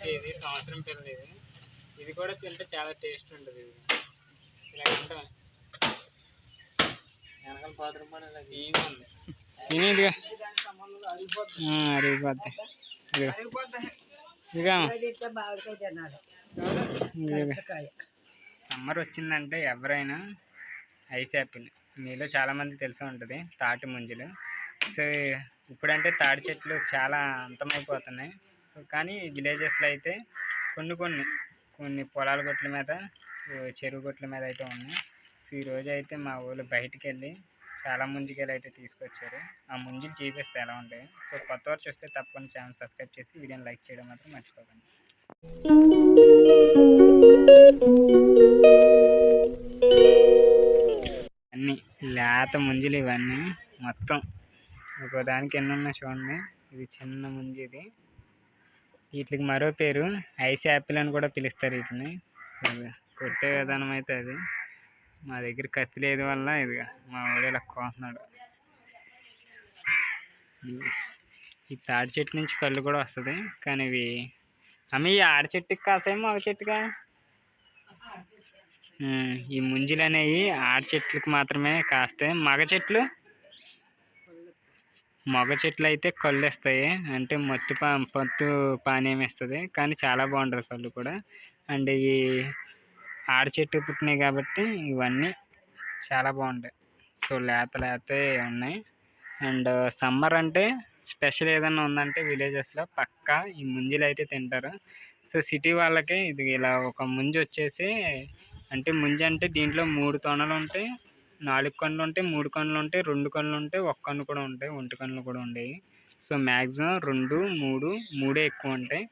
KG సంవత్సరం పిల్ల ఇది. ఇది కూడా తింటే చాలా టేస్ట్ ఉంటుంది ఇది. ఇలా తింటాం వెనకాల పది రూపాయలు ఇలా అరిగిపోద్ది. సమ్మర్ వచ్చిందంటే ఎవరైనా ఐస్ యాపిల్. మీలో చాలామంది తెలిసి ఉంటుంది తాటి ముంజలు. సో ఇప్పుడంటే తాటి చెట్లు చాలా అంతమైపోతున్నాయి. కానీ విలేజెస్లో అయితే కొన్ని కొన్ని కొన్ని పొలాల గొట్ల మీద చెరువు గొట్ల మీద అయితే ఉన్నాయి. సో ఈరోజు అయితే మా ఊళ్ళో బయటికి వెళ్ళి చాలా ముంజికాయలు అయితే తీసుకొచ్చారు. ఆ ముంజులు చూపిస్తే ఎలా ఉంటాయి? సో కొత్త వారు చూస్తే తప్పకుండా ఛానల్ సబ్స్క్రైబ్ చేసి వీడియోని లైక్ చేయడం మాత్రం మర్చిపోకండి. అన్నీ లేత ముంజలు ఇవన్నీ మొత్తం. ఒక దానికి ఎన్ని ఉన్నాయి చూడండి. ఇది చిన్న ముంజి ఇది వీటికి మరో పేరు ఐస్ యాపిల్ అని కూడా పిలుస్తారు వీటిని. కొట్టే విధానం అయితే అది. మా దగ్గర కత్తి లేదు వల్ల ఇది మా వాడు ఇలా కోస్తున్నాడు ఈ- తాడి చెట్టు నుంచి కళ్ళు కూడా వస్తుంది. కానీ ఇవి అమ్మ ఈ ఆడ చెట్టుకి కాస్తాయి మగ చెట్టుగా? ఈ ముంజులు అనేవి ఆడ చెట్లకు మాత్రమే కాస్తాయి. మగ చెట్లు మగ చెట్లు అయితే కళ్ళు ఇస్తాయి అంటే మత్తు పా మత్తు పానీయం ఇస్తుంది కానీ చాలా బాగుంటుంది కళ్ళు కూడా. అండ్ ఇవి ఆడ చెట్టు పుట్టినాయి కాబట్టి ఇవన్నీ చాలా బాగుంటాయి. సో లేత లేతే ఉన్నాయి. అండ్ సమ్మర్ అంటే స్పెషల్ ఏదైనా ఉందంటే విలేజెస్లో పక్కా ఈ ముంజీలు అయితే తింటారు. సో సిటీ వాళ్ళకి ఇది ఇలా ఒక ముంజి వచ్చేసి అంటే ముంజ అంటే దీంట్లో మూడు తొనలు ఉంటాయి నాలుగు కన్నులు ఉంటాయి మూడు కన్నులు ఉంటాయి రెండు కన్నులు ఉంటాయి ఒక్క కన్ను కూడా ఉంటాయి ఒంటి కన్నులు కూడా ఉండేవి. సో మ్యాక్సిమం రెండు మూడు మూడే ఎక్కువ ఉంటాయి.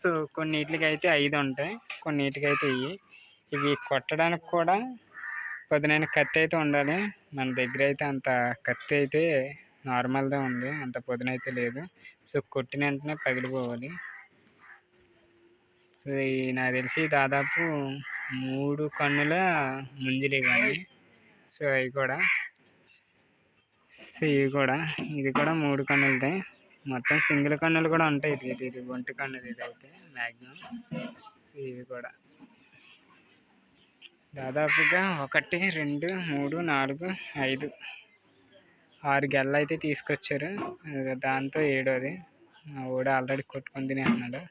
సో కొన్నిటికి అయితే ఐదు ఉంటాయి కొన్నిటికి అయితే ఇవి ఇవి కొట్టడానికి కూడా పదునైన కత్తి అయితే ఉండాలి. మన దగ్గర అయితే అంత కత్తి అయితే నార్మల్దే ఉంది అంత పొదునైతే లేదు. సో కొట్టిన వెంటనే పగిలిపోవాలి. సో నాకు తెలిసి దాదాపు మూడు కన్నుల ముంజలు కానీ సో అవి కూడా. సో ఇవి కూడా. ఇది కూడా మూడు కన్నులదే. మొత్తం సింగిల్ కన్నులు కూడా ఉంటాయి. ఇది ఇది ఇది ఒంటి కన్నుది ఇది అయితే మ్యాక్సిమం ఇవి కూడా. దాదాపుగా ఒకటి రెండు మూడు నాలుగు ఐదు ఆరు గెల్ల అయితే తీసుకొచ్చారు. దాంతో ఏడోది. మా ఊడ ఆల్రెడీ కొట్టుకొని తినే అన్నాడు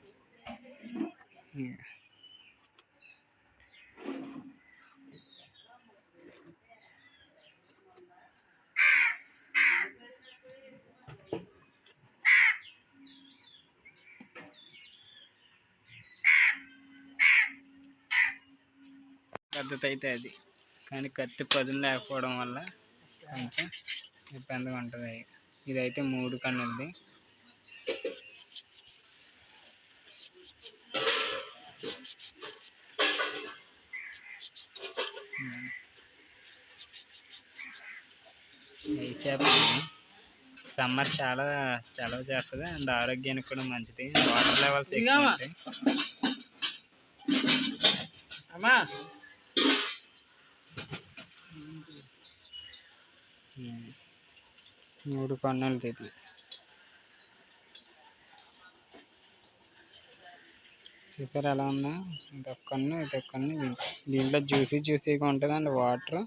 పద్ధతి అయితే అది. కానీ కత్తి పదును లేకపోవడం వల్ల కొంచెం ఇబ్బందిగా ఉంటుంది ఇదైతే మూడు కన్నులది. సమ్మర్ చాలా చలవ చేస్తుంది అండ్ ఆరోగ్యానికి కూడా మంచిది. వాటర్ లెవెల్స్ ఎక్కువ ఉంటాయి అమ్మా ఉమ్. మూడు కన్నులు ఇది చూసారు ఎలా ఉందా? ఇదొక కన్ను ఇదొక దీంట్లో జ్యూసీ జ్యూసీగా ఉంటుంది అండ్ వాటర్.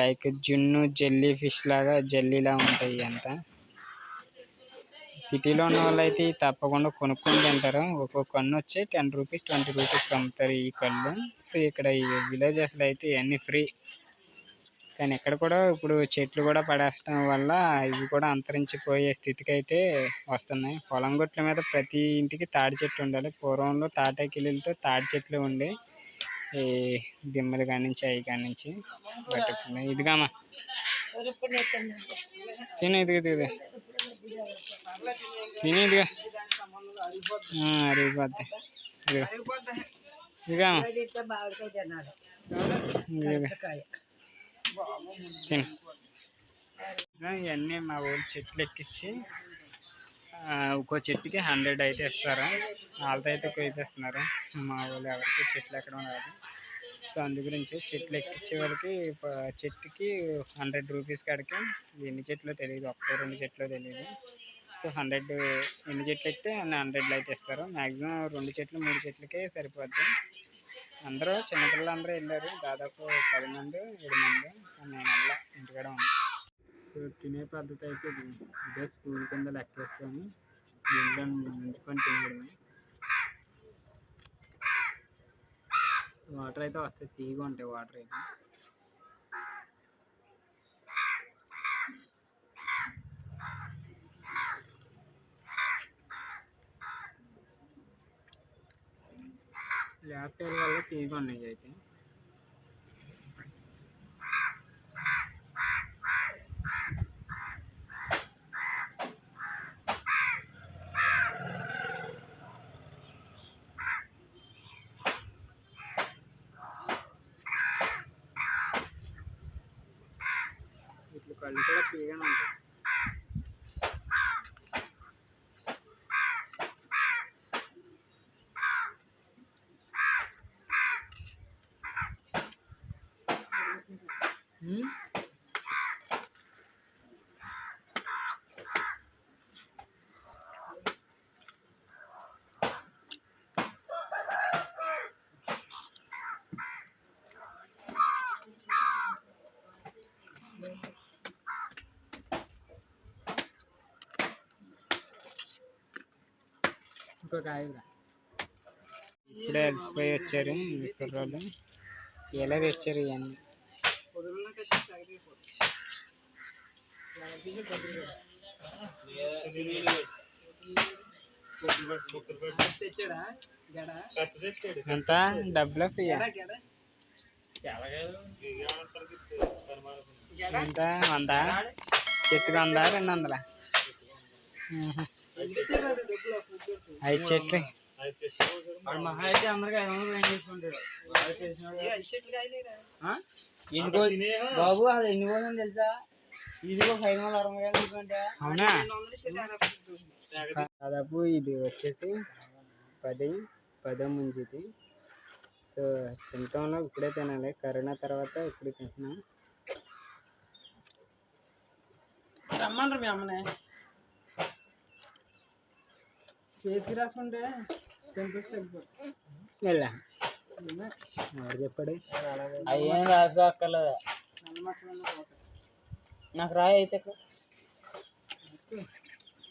లైక్ జున్ను జెల్లీ ఫిష్ లాగా జెల్లీలా ఉంటాయి అంతా. సిటీలో ఉన్న వాళ్ళు అయితే తప్పకుండా కొనుక్కొని తింటారు. ఒక్కొక్క కన్ను వచ్చి టెన్ రూపీస్ ట్వంటీ రూపీస్ అమ్ముతారు ఈ కళ్ళు. సో ఇక్కడ ఈ విలేజెస్లో అయితే ఇవన్నీ ఫ్రీ. కానీ ఇక్కడ కూడా ఇప్పుడు చెట్లు కూడా పడేయడం వల్ల ఇవి కూడా అంతరించిపోయే స్థితికి అయితే వస్తున్నాయి. పొలం గొట్ల మీద ప్రతి ఇంటికి తాడి చెట్టు ఉండాలి. పూర్వంలో తాటాకిళ్ళతో తాడి చెట్లు ఉండి ఈ దిమ్మలు కాడి నుంచి అవి కాడి నుంచి పట్టుకున్నాయి ఇదిగామా తిను ఇదిగా ఇది తిని ఇదిగా అరిగిపోద్ది. ఇదిగా. ఇదిగా. ఇవన్నీ మా ఊరు చెట్లు ఎక్కించి ఒక్కో చెట్టుకి హండ్రెడ్ అయితే ఇస్తారు. వాళ్ళతో అయితే కొయిపిస్తున్నారు మా వాళ్ళు ఎవరికి చెట్లు ఎక్కడం రాదు సో అందు గురించి చెట్లు ఎక్కించే వాళ్ళకి చెట్టుకి హండ్రెడ్ రూపీస్ కాడికి ఎన్ని చెట్లు తెలియదు ఒక్క రెండు చెట్లు తెలియదు సో హండ్రెడ్ ఎన్ని చెట్లు ఎక్కితే హండ్రెడ్లో హండ్రెడ్లు అయితే ఇస్తారు. మ్యాక్సిమం రెండు చెట్లు మూడు చెట్లకే సరిపోద్ది. అందరూ చిన్నపిల్లలు అందరూ వెళ్ళారు. దాదాపు పది మంది ఏడు మంది. నేను వెళ్ళా ఇంటికాడ ఉన్నా సో తినే పద్ధతి అయితే ఇది. ఇదే స్కూల్ కింద లెక్కేసుకొని దీంట్లో ముంచుకొని తినడమే. వాటర్ అయితే వస్తాయి. తీగా ఉంటాయి. వాటర్ అయితే. ల్యాప్టాప్ వల్ల తీగా ఉన్నాయి అయితే. ఇట్లా కళ్ళు కూడా తీగానే ఉంటాయి. ఇప్పుడే అలసిపోయి వచ్చారు ఈ కుర్రోళ్ళు. ఎలా తెచ్చారు ఇవన్నీ? ఎంత డబ్బుల ఫ్రీ ఎంత? వంద? చెట్టుకు వందా? రెండు వందలా? ఐదు చెట్లు. మహా అయితే అందరికి ఐదు వందలు రోజులు బాబు అది ఎన్ని రోజులు తెలుసా? ఇది ఒక ఐదు వందల అరవై వేలు తీసుకుంటే అవునా? దాదాపు ఇది వచ్చేసి పది పదో ముంజిది సో తింటాంలో ఇప్పుడే తినాలి. కరోనా తర్వాత ఇప్పుడు తింటున్నాం. రమ్మంటారు మీ అమ్మనే. చేతికి రాసుకుంటే ఎవరు చెప్పాడు? అయ్యేం రాసుకోక్కర్లేదు నాకు రాయి అయితే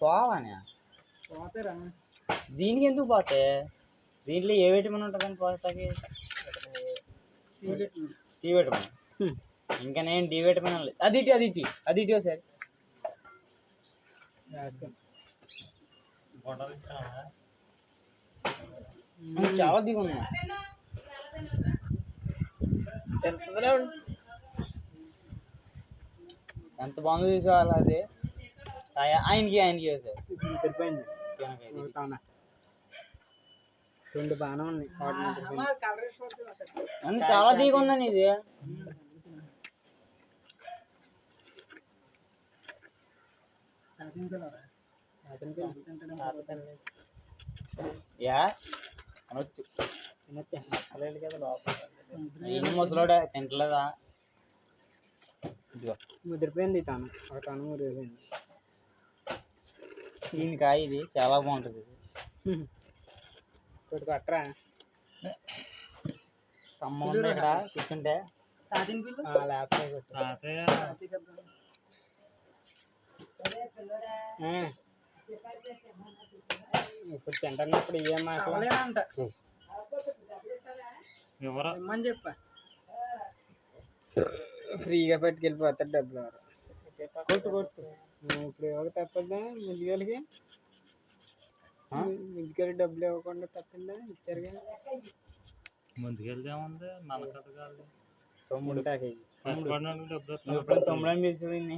పోవానే. పోతారా దీనికి ఎందుకు పోతే? దీంట్లో ఏ విటమిన్ ఉంటుందని పోతాకి? సి విటమిన్ ఇంకా నేను డి విటమిన్ అది ఇటు అది ఇటు అది ఇటు సార్ చాలా దిగు ఉన్నా ఎంత బాగుందో చూసేవాళ్ళు అది ఆయ- ఆయనకి ఆయనకి సార్ ముదిరిపోయింది అవుతానా రెండు బాగానే ఉన్నాయి వాటి ముదిరిపోయింది అని చాలా దిగు ఉందని ఇది యా? అనొచ్చు. తినొచ్చా కదా లోపల. ఏం ముసలోడా తింటలేదా? ఇదిగో. ముదిరిపోయింది తాను. ఒక తాను ముదిరిపోయింది. దీనికాయ ఇది. చాలా బాగుంటుంది ఇది. కొద్ది పట్టరా సమ్మ ఉంది ఇక్కడ? కూర్చుంటే? ల్యాప్టాప్. ఇప్పుడు తింటున్నప్పుడు ఇవే మాటలు ఎవరు? చెప్పా. ఫ్రీగా పట్టుకెళ్ళిపోతారు డబ్బులు ఎవరు? కొట్టు కొట్టు. ఇప్పుడు ఎవరు తప్పదా ముందుకెళ్ళకి ముందుకెళ్ళి డబ్బులు ఇవ్వకుండా తప్పిందా ఇచ్చారుగా? ముందుకెళ్తే ఉంది మనకట కాదు తమ్ముడు. తాకి నువ్వు ఎప్పుడు తొమ్మిది పిలిచిపోయింది.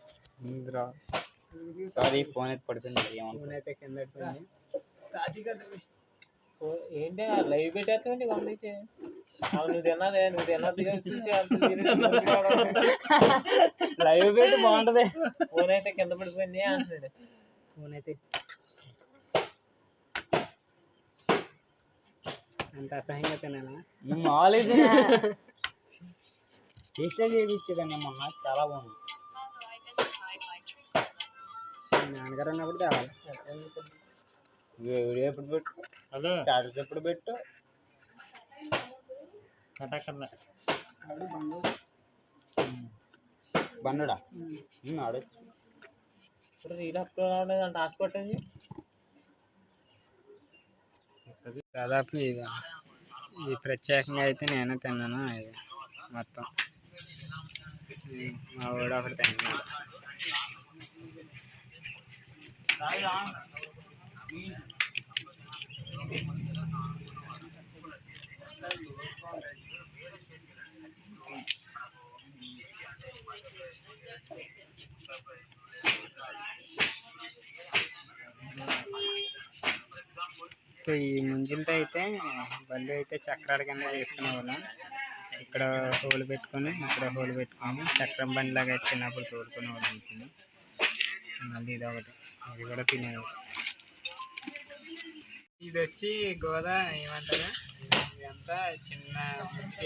ఇంద్ర. సారీ ఫోన్ అయితే పడిపోయింది ఫోన్ అయితే కింద. ఏంటి లైవ్ పెట్టేస్తామండి పంపించి నువ్వు తిన్నదే నువ్వు తిన్నది చూసి లైవ్ పెట్టి బాగుంటది. ఫోన్ అయితే కింద పడిపోయింది అంటున్నాడు ఫోన్ అయితే. అంత అసహ్యంగా తిన్నానా? మామూలుగా టేస్ట్ చేయించేదండి మొన్న చాలా బాగుంది. నాన్నగారు ఉన్నప్పుడు తేవాలి ఎప్పుడు పెట్టు? స్టాటస్ ఎప్పుడు పెట్టు? బండుడా ఆడొచ్చు ఇప్పుడు రీల్ అప్లోడ్ అవ్వలేదు అంటే హాస్పిటల్ దాదాపు ఇది ఇది ప్రత్యేకంగా అయితే నేను తిన్నాను ఇది మొత్తం. మా వాడు ఒకటి తిన్నాడు. సో ఈ ముంజిలతో అయితే బండి అయితే చక్రాల కింద చేసుకునేవాళ్ళం ఇక్కడ హోల్ పెట్టుకొని ఇక్కడ హోల్ పెట్టుకొని చక్రం బండి లాగా చిన్నప్పుడు తోడుకునేవాళ్ళం అనుకుని మళ్ళీ ఇది ఒకటి ఇది కూడా తినేవాళ్ళం ఇది వచ్చి గోదా ఏమంటారు? ఇదంతా చిన్న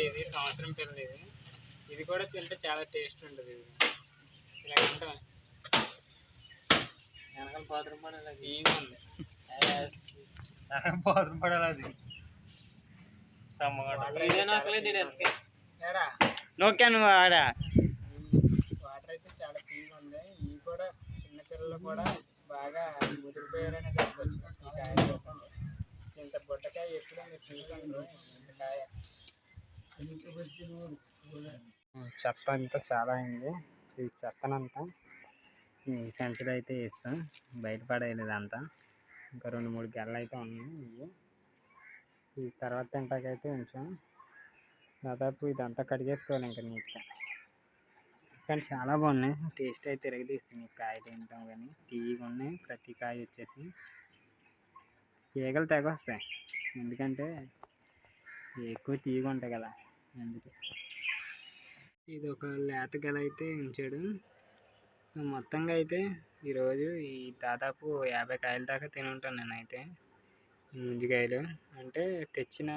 ఇది సంవత్సరం పిల్లలు ఇది. ఇది కూడా తింటే చాలా టేస్ట్ ఉంటుంది ఇది. ఇలా తింటాం వెనకాల బాత్రూమ్ పడాలి ఈజీ ఉంది బాత్రూమ్ పడాలి అది ఏరా నొక్కాను ఆడ? వాటర్ అయితే చాలా క్లీన్ ఉంది. ఇవి కూడా చిన్న పిల్లలు కూడా బాగా ముదిరిపోయారని వచ్చింది. ఈ కాయ రూపంలో ఇంత బుట్టకాయ ఎప్పుడు మీరు చూసాను ఇంత కాయ. చెత్త అంతా చాలా అయింది. ఈ చెత్తనంతా ఈ సంచులు అయితే వేస్తాం. బయట పడేయలేదు అంతా ఇంకా రెండు మూడు గెలలు అయితే ఉన్నాయి ఇవి. ఈ తర్వాత తింటాకైతే ఉంచాం. దాదాపు ఇదంతా కడిగేసుకోవాలి ఇంకా నీట్గా. కానీ చాలా బాగున్నాయి. టేస్ట్ అయితే తిరగదీస్తుంది కాయ తింటాం కానీ తీయగా ఉన్నాయి. ప్రతి కాయ వచ్చేసి ఈగలు తెగ వస్తాయి ఎందుకంటే ఎక్కువ తీయగా ఉంటాయి కదా. అందుకే. ఇది ఒక లేత గల అయితే ఉంచాడు. సో మొత్తంగా అయితే ఈరోజు ఈ దాదాపు యాభై కాయల దాకా తిని ఉంటాను నేనైతే. ముంజికాయలు అంటే తెచ్చిన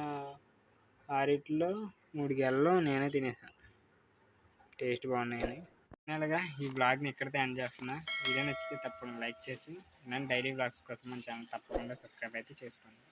ఆరిట్లో మూడు గెలలో నేనే తినేసాను టేస్ట్ బాగున్నాయని. ఫైనల్గా ఈ బ్లాగ్ని ఇక్కడితో ఎండ్ చేస్తున్నా. వీడియో నచ్చితే తప్పకుండా లైక్ చేసి ఇలాంటి డైలీ బ్లాగ్స్ కోసం మన ఛానల్ తప్పకుండా సబ్స్క్రైబ్ అయితే చేసుకోండి.